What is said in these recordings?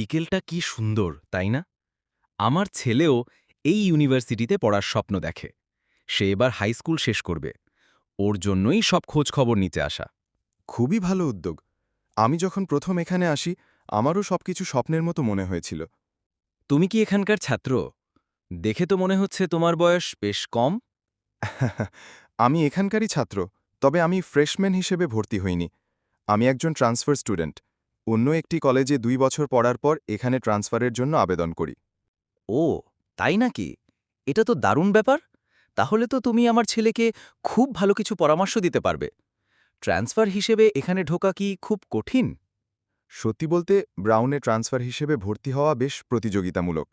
বিকেলটা কি সুন্দর তাই না? আমার ছেলেও এই ইউনিভার্সিটিতে পড়ার স্বপ্ন দেখে। সে এবার হাই স্কুল শেষ করবে। ওর জন্যই সব খোঁজ খবর নিতে আসা। খুবই ভালো উদ্যোগ। আমি যখন প্রথম এখানে আসি আমারও সবকিছু স্বপ্নের মতো মনে হয়েছিল। তুমি কি এখানকার ছাত্র? দেখে তো মনে হচ্ছে তোমার বয়স বেশ কম। আমি এখানকারই ছাত্র তবে আমি ফ্রেশম্যান হিসেবে ভর্তি হইনি। আমি একজন ট্রান্সফার স্টুডেন্ট। অন্য একটি কলেজে দুই বছর পড়ার পর এখানে ট্রান্সফারের জন্য আবেদন করি। ও তাই নাকি? এটা তো দারুণ ব্যাপার। তাহলে তো তুমি আমার ছেলেকে খুব ভালো কিছু পরামর্শ দিতে পারবে। ট্রান্সফার হিসেবে এখানে ঢোকা কি খুব কঠিন? সত্যি বলতে ব্রাউনে ট্রান্সফার হিসেবে ভর্তি হওয়া বেশ প্রতিযোগিতামূলক।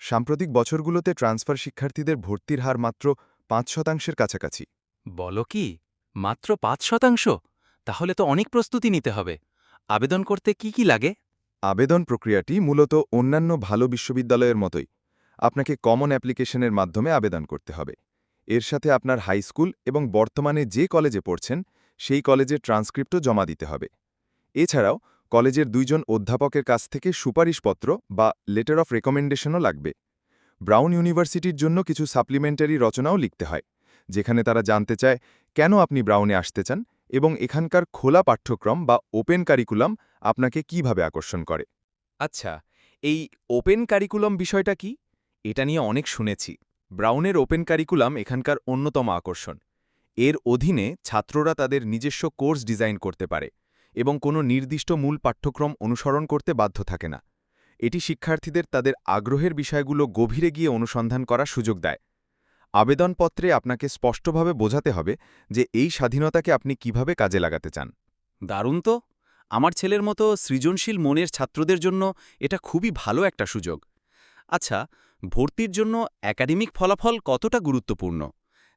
সাম্প্রতিক বছরগুলোতে ট্রান্সফার শিক্ষার্থীদের ভর্তির হার মাত্র পাঁচ শতাংশের কাছাকাছি। বলো কি মাত্র পাঁচ শতাংশ? তাহলে তো অনেক প্রস্তুতি নিতে হবে। আবেদন করতে কি কি লাগে? আবেদন প্রক্রিয়াটি মূলত অন্যান্য ভালো বিশ্ববিদ্যালয়ের মতোই। আপনাকে কমন অ্যাপ্লিকেশনের মাধ্যমে আবেদন করতে হবে। এর সাথে আপনার হাই স্কুল এবং বর্তমানে যে কলেজে পড়ছেন, সেই কলেজের ট্রান্সক্রিপ্টও জমা দিতে হবে। এছাড়াও, কলেজের দুইজন অধ্যাপকের কাছ থেকে সুপারিশপত্র বা লেটার অফ রেকমেন্ডেশনও লাগবে। ব্রাউন ইউনিভার্সিটির জন্য কিছু সাপ্লিমেন্টারি রচনাও লিখতে হয়, যেখানে তারা জানতে চায়, কেন আপনি ব্রাউনে আসতে চান এবং এখানকার খোলা পাঠ্যক্রম বা ওপেন কারিকুলাম আপনাকে কীভাবে আকর্ষণ করে? আচ্ছা এই ওপেন কারিকুলাম বিষয়টা কি? এটা নিয়ে অনেক শুনেছি। ব্রাউনের ওপেন কারিকুলাম এখানকার অন্যতম আকর্ষণ। এর অধীনে ছাত্ররা তাদের নিজস্ব কোর্স ডিজাইন করতে পারে এবং কোনো নির্দিষ্ট মূল পাঠ্যক্রম অনুসরণ করতে বাধ্য থাকে না। এটি শিক্ষার্থীদের তাদের আগ্রহের বিষয়গুলো গভীরে গিয়ে অনুসন্ধান করার সুযোগ দেয়। আবেদনপত্রে আপনাকে স্পষ্টভাবে বোঝাতে হবে যে এই স্বাধীনতাকে আপনি কীভাবে কাজে লাগাতে চান। দারুণ তো! আমার ছেলের মতো সৃজনশীল মনের ছাত্রদের জন্য এটা খুবই ভালো একটা সুযোগ। আচ্ছা ভর্তির জন্য একাডেমিক ফলাফল কতটা গুরুত্বপূর্ণ?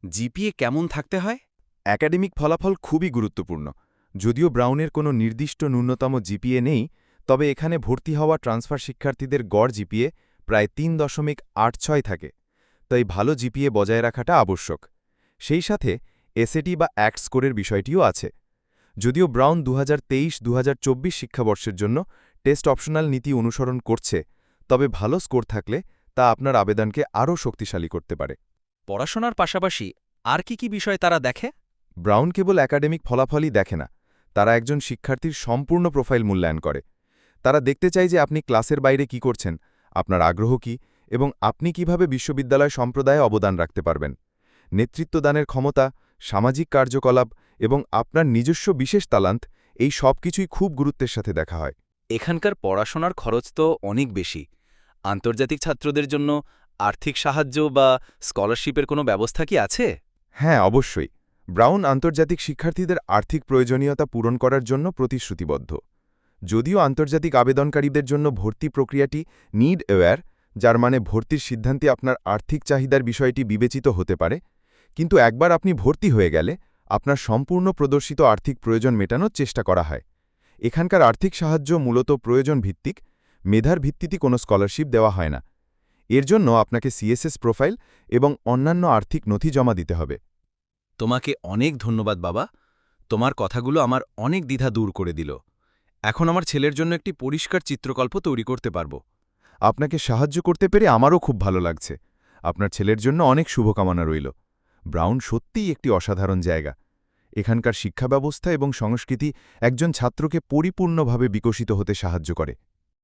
জিপিএ কেমন থাকতে হয়? একাডেমিক ফলাফল খুবই গুরুত্বপূর্ণ। যদিও ব্রাউনের কোনো নির্দিষ্ট ন্যূনতম জিপিএ নেই তবে এখানে ভর্তি হওয়া ট্রান্সফার শিক্ষার্থীদের গড় জিপিএ প্রায় তিন দশমিক আট ছয় থাকে। তাই ভালো জিপিএ বজায় রাখাটা আবশ্যক। সেই সাথে এসএটি বা অ্যাক্ট স্কোরের বিষয়টিও আছে। যদিও ব্রাউন দু হাজার শিক্ষাবর্ষের জন্য টেস্ট অপশনাল নীতি অনুসরণ করছে তবে ভালো স্কোর থাকলে তা আপনার আবেদনকে আরও শক্তিশালী করতে পারে। পড়াশোনার পাশাপাশি আর কি কি বিষয় তারা দেখে? ব্রাউন কেবল একাডেমিক ফলাফলই দেখে না তারা একজন শিক্ষার্থীর সম্পূর্ণ প্রোফাইল মূল্যায়ন করে। তারা দেখতে চায় যে আপনি ক্লাসের বাইরে কি করছেন আপনার আগ্রহ কি এবং আপনি কীভাবে বিশ্ববিদ্যালয় সম্প্রদায়ে অবদান রাখতে পারবেন। নেতৃত্বদানের ক্ষমতা সামাজিক কার্যকলাপ এবং আপনার নিজস্ব বিশেষ তালান্ত এই সব কিছুই খুব গুরুত্বের সাথে দেখা হয়। এখানকার পড়াশোনার খরচ তো অনেক বেশি। আন্তর্জাতিক ছাত্রদের জন্য আর্থিক সাহায্য বা স্কলারশিপের কোনো ব্যবস্থা কি আছে? হ্যাঁ অবশ্যই। ব্রাউন আন্তর্জাতিক শিক্ষার্থীদের আর্থিক প্রয়োজনীয়তা পূরণ করার জন্য প্রতিশ্রুতিবদ্ধ। যদিও আন্তর্জাতিক আবেদনকারীদের জন্য ভর্তি প্রক্রিয়াটি নিড অ্যাওয়্যার যার মানে ভর্তির সিদ্ধান্তে আপনার আর্থিক চাহিদার বিষয়টি বিবেচিত হতে পারে, কিন্তু একবার আপনি ভর্তি হয়ে গেলে আপনার সম্পূর্ণ প্রদর্শিত আর্থিক প্রয়োজন মেটানোর চেষ্টা করা হয়। এখানকার আর্থিক সাহায্য মূলত প্রয়োজন ভিত্তিক, মেধার ভিত্তিতে কোনো স্কলারশিপ দেওয়া হয় না। এর জন্য আপনাকে সিএসএস প্রোফাইল এবং অন্যান্য আর্থিক নথি জমা দিতে হবে। তোমাকে অনেক ধন্যবাদ বাবা। তোমার কথাগুলো আমার অনেক দ্বিধা দূর করে দিল। এখন আমার ছেলের জন্য একটি পরিষ্কার চিত্রকল্প তৈরি করতে পারব। আপনাকে সাহায্য করতে পেরে আমারও খুব ভালো লাগছে। আপনার ছেলের জন্য অনেক শুভকামনা রইল। ব্রাউন সত্যিই একটি অসাধারণ জায়গা। এখানকার শিক্ষা ব্যবস্থা এবং সংস্কৃতি একজন ছাত্রকে পরিপূর্ণভাবে বিকশিত হতে সাহায্য করে।